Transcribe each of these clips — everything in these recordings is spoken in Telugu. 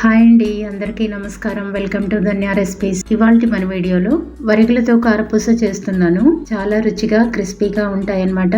హాయ్ అండి అందరికీ నమస్కారం. Welcome to Dhanya recipes. ఇవాళ మన వీడియోలో వరిగలతో కారపూస చేస్తున్నాను. చాలా రుచిగా క్రిస్పీగా ఉంటాయన్నమాట.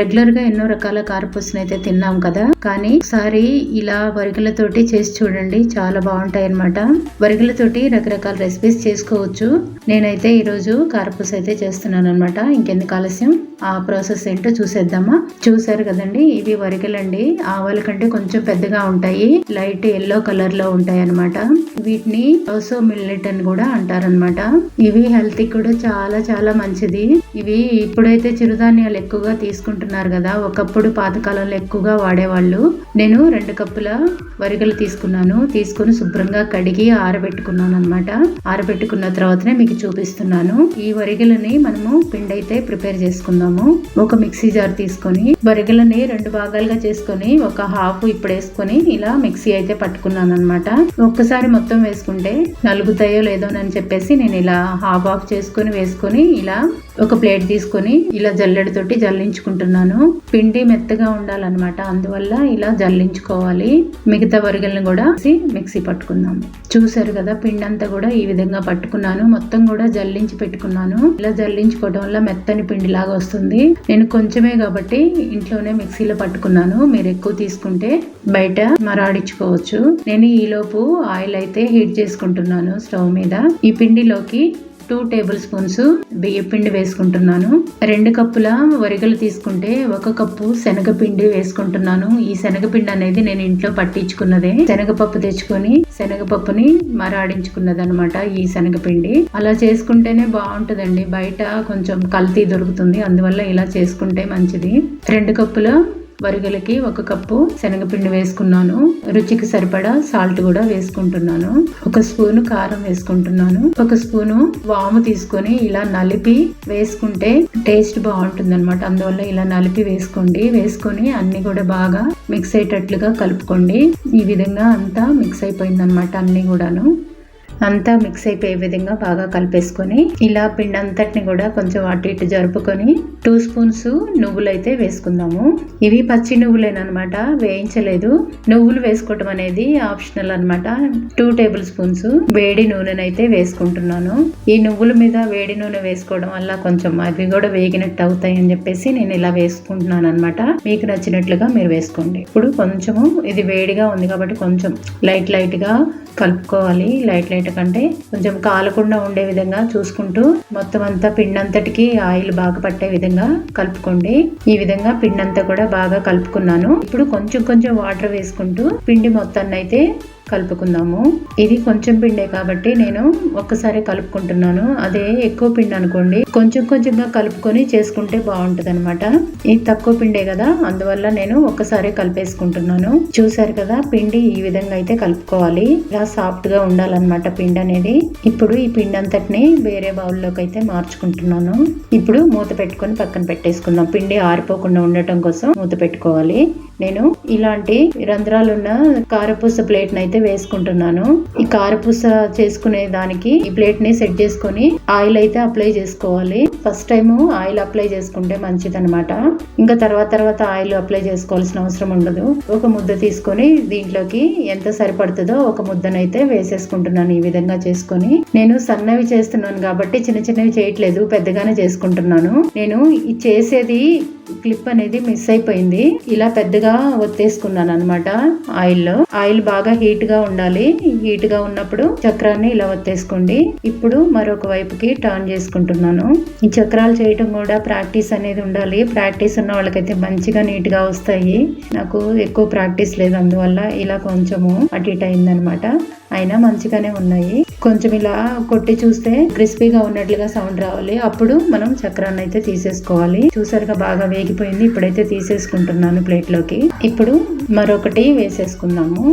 రెగ్యులర్గా ఎన్నో రకాల కారపూసను అయితే తిన్నాం కదా. కానీ ఒకసారి ఇలా వరిగలతోటి చేసి చూడండి చాలా బాగుంటాయి అన్నమాట వరిగలతోటి రకరకాల రెసిపీస్ చేసుకోవచ్చు. నేనైతే ఈరోజు కారపూస అయితే చేస్తున్నాను అనమాట ఇంకెందుకు ఆలస్యం? ఆ ప్రాసెస్ ఏంటో చూసేద్దామా? చూసారు కదండి ఇవి వరిగలండి. ఆవాల కంటే కొంచెం పెద్దగా ఉంటాయి లైట్ ఎల్లో కలర్లో ఉంటాయి అనమాట వీటిని ఓసో మిల్లెట్ అని కూడా అంటారనమాట ఇవి హెల్త్ కూడా చాలా చాలా మంచిది. ఇవి ఇప్పుడైతే చిరుధాన్యాలు ఎక్కువగా తీసుకుంటున్నారు కదా ఒకప్పుడు పాతకాలంలో ఎక్కువగా వాడేవాళ్ళు. నేను రెండు కప్పుల వరిగలు తీసుకున్నాను. తీసుకుని శుభ్రంగా కడిగి ఆరబెట్టుకున్నాను అనమాట ఆరబెట్టుకున్న తర్వాతనే మీకు చూపిస్తున్నాను. ఈ వరిగలని మనము పిండి అయితే ప్రిపేర్ చేసుకుందాము ఒక మిక్సీ జార్ తీసుకొని వరిగలని రెండు భాగాలుగా చేసుకొని ఒక హాఫ్ ఇప్పుడు వేసుకొని ఇలా మిక్సీ అయితే పట్టుకున్నాను అనమాట ఒక్కసారి మొత్తం వేసుకుంటే నలుగుతాయో లేదో అని చెప్పేసి నేను ఇలా హాఫ్ ఆఫ్ చేసుకొని వేసుకొని ఇలా ఒక ప్లేట్ తీసుకొని ఇలా జల్లెడతోటి జల్లించుకుంటున్నాను. పిండి మెత్తగా ఉండాలన్నమాట. అందువల్ల ఇలా జల్లించుకోవాలి. మిగతా వరిగల్ని కూడా మిక్సీ పట్టుకుందాం. చూసారు కదా పిండి అంతా కూడా ఈ విధంగా పట్టుకున్నాను. మొత్తం కూడా జల్లించి పెట్టుకున్నాను. ఇలా జల్లించుకోవడం వల్ల మెత్తని పిండి లాగా వస్తుంది. నేను కొంచెమే కాబట్టి ఇంట్లోనే మిక్సీలో పట్టుకున్నాను. మీరు ఎక్కువ తీసుకుంటే బయట మరాడించుకోవచ్చు నేను ఈలోపు ఆయిల్ అయితే హీట్ చేసుకుంటున్నాను స్టవ్ మీద. ఈ పిండిలోకి టూ టేబుల్ స్పూన్స్ బియ్యపిండి వేసుకుంటున్నాను. రెండు కప్పుల వరిగలు తీసుకుంటే ఒక కప్పు శనగపిండి వేసుకుంటున్నాను. ఈ శనగపిండి అనేది నేను ఇంట్లో పట్టించుకున్నదే. శనగపప్పు తెచ్చుకొని శనగపప్పుని మరాడించుకున్నది అనమాట ఈ శనగపిండి. అలా చేసుకుంటేనే బాగుంటుందండి. బయట కొంచెం కల్తీ దొరుకుతుంది. అందువల్ల ఇలా చేసుకుంటే మంచిది. రెండు కప్పుల వరిగలకి ఒక కప్పు శనగపిండి వేసుకున్నాను. రుచికి సరిపడా సాల్ట్ కూడా వేసుకుంటున్నాను. ఒక స్పూను కారం వేసుకుంటున్నాను. ఒక స్పూను వాము తీసుకొని ఇలా నలిపి వేసుకుంటే టేస్ట్ బాగుంటుంది అనమాట అందువల్ల ఇలా నలిపి వేసుకోండి. వేసుకొని అన్ని కూడా బాగా మిక్స్ అయ్యేటట్లుగా కలుపుకోండి. ఈ విధంగా అంతా మిక్స్ అయిపోయింది అనమాట అన్ని కూడాను. అంతా మిక్స్ అయిపోయే విధంగా బాగా కలిపేసుకొని ఇలా పిండి అంతటిని కూడా కొంచెం అటు ఇటు జరుపుకొని టూ స్పూన్స్ నువ్వులు అయితే వేసుకుందాము. ఇవి పచ్చి నువ్వులేనమాట వేయించలేదు. నువ్వులు వేసుకోవటం అనేది ఆప్షనల్ అనమాట టూ టేబుల్ స్పూన్స్ వేడి నూనెనైతే వేసుకుంటున్నాను. ఈ నువ్వుల మీద వేడి నూనె వేసుకోవడం వల్ల కొంచెం అవి కూడా వేగినట్టు అవుతాయి అని చెప్పేసి నేను ఇలా వేసుకుంటున్నాను అనమాట మీకు నచ్చినట్లుగా మీరు వేసుకోండి. ఇప్పుడు కొంచెము ఇది వేడిగా ఉంది కాబట్టి కొంచెం లైట్ లైట్గా కలుపుకోవాలి. లైట్ లైట్ కంటే కొంచెం కాలకుండా ఉండే విధంగా చూసుకుంటూ మొత్తం అంతా పిండి అంతటికి ఆయిల్ బాగా పట్టే విధంగా కలుపుకోండి. ఈ విధంగా పిండి అంతా కూడా బాగా కలుపుకున్నాను. ఇప్పుడు కొంచెం కొంచెం వాటర్ వేసుకుంటూ పిండి మొత్తాన్ని అయితే కలుపుకుందాము. ఇది కొంచెం పిండే కాబట్టి నేను ఒక్కసారి కలుపుకుంటున్నాను. అదే ఎక్కువ పిండి అనుకోండి కొంచెం కొంచెంగా కలుపుకొని చేసుకుంటే బాగుంటుంది అనమాట ఇది తక్కువ పిండే కదా అందువల్ల నేను ఒక్కసారి కలిపేసుకుంటున్నాను. చూసారు కదా పిండి ఈ విధంగా అయితే కలుపుకోవాలి. ఇలా సాఫ్ట్గా ఉండాలన్నమాట పిండి అనేది. ఇప్పుడు ఈ పిండి అంతటిని వేరే బౌల్లోకి అయితే మార్చుకుంటున్నాను. ఇప్పుడు మూత పెట్టుకొని పక్కన పెట్టేసుకుందాం. పిండి ఆరిపోకుండా ఉండటం కోసం మూత పెట్టుకోవాలి. నేను ఇలాంటి రంధ్రాలున్న కారపూస ప్లేట్ అయితే వేసుకుంటున్నాను. ఈ కారపూస చేసుకునే దానికి ఈ ప్లేట్ని సెట్ చేసుకొని ఆయిల్ అయితే అప్లై చేసుకోవాలి. ఫస్ట్ టైం ఆయిల్ అప్లై చేసుకుంటే మంచిది అనమాట ఇంకా తర్వాత తర్వాత ఆయిల్ అప్లై చేసుకోవాల్సిన అవసరం ఉండదు. ఒక ముద్ద తీసుకొని దీంట్లోకి ఎంత సరిపడుతుందో ఒక ముద్దనైతే వేసేసుకుంటున్నాను ఈ విధంగా చేసుకొని. నేను సన్నవి చేస్తున్నాను కాబట్టి చిన్న చిన్నవి చేయట్లేదు పెద్దగానే చేసుకుంటున్నాను. నేను ఈ చేసేది క్లిప్ అనేది మిస్ అయిపోయింది. ఇలా పెద్దగా ఒత్తేసుకున్నాను అనమాట ఆయిల్లో. ఆయిల్ బాగా హీట్గా ఉండాలి. హీట్గా ఉన్నప్పుడు చక్రాన్ని ఇలా ఒత్తేసుకోండి. ఇప్పుడు మరొక వైపుకి టర్న్ చేసుకుంటున్నాను. ఈ చక్రాలు చేయటం కూడా ప్రాక్టీస్ అనేది ఉండాలి. ప్రాక్టీస్ ఉన్న వాళ్ళకైతే మంచిగా నీట్గా వస్తాయి. నాకు ఎక్కువ ప్రాక్టీస్ లేదు. అందువల్ల ఇలా కొంచెము అటు ఇటు అయిందనమాట అయినా మంచిగానే ఉన్నాయి. కొంచెం ఇలా కొట్టి చూస్తే క్రిస్పీగా ఉన్నట్లుగా సౌండ్ రావాలి. అప్పుడు మనం చక్రాన్ని అయితే తీసేసుకోవాలి. చూసారుగా బాగా వేగిపోయింది. ఇప్పుడైతే తీసేసుకుంటున్నాను ప్లేట్లోకి ఇప్పుడు మరొకటి వేసేసుకుందాము.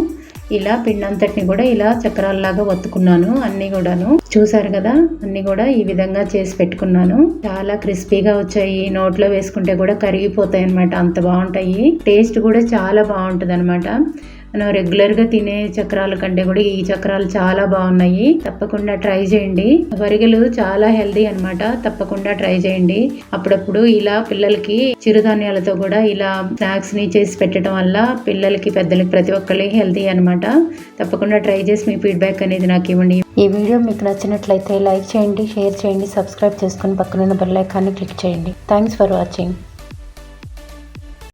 ఇలా పిండి అంతటిని కూడా ఇలా చక్రాల్లాగా వత్తుకున్నాను అన్ని కూడాను. చూసారు కదా అన్ని కూడా ఈ విధంగా చేసి పెట్టుకున్నాను. చాలా క్రిస్పీగా వచ్చాయి. నోట్లో వేసుకుంటే కూడా కరిగిపోతాయి అనమాట అంత బాగుంటాయి. టేస్ట్ కూడా చాలా బాగుంటుంది అనమాట మనం రెగ్యులర్గా తినే చక్రాల కంటే కూడా ఈ చక్రాలు చాలా బాగున్నాయి. తప్పకుండా ట్రై చేయండి. వరిగలు చాలా హెల్దీ అన్నమాట. తప్పకుండా ట్రై చేయండి. అప్పుడప్పుడు ఇలా పిల్లలకి చిరుధాన్యాలతో కూడా ఇలా స్నాక్స్ని చేసి పెట్టడం వల్ల పిల్లలకి పెద్దలకి ప్రతి ఒక్కరికి హెల్దీ అనమాట తప్పకుండా ట్రై చేసి మీ ఫీడ్బ్యాక్ అనేది నాకు ఇవ్వండి. ఈ వీడియో మీకు నచ్చినట్లయితే లైక్ చేయండి షేర్ చేయండి సబ్స్క్రైబ్ చేసుకుని పక్కనున్న బెల్ ఐకాన్ని క్లిక్ చేయండి. Thanks for watching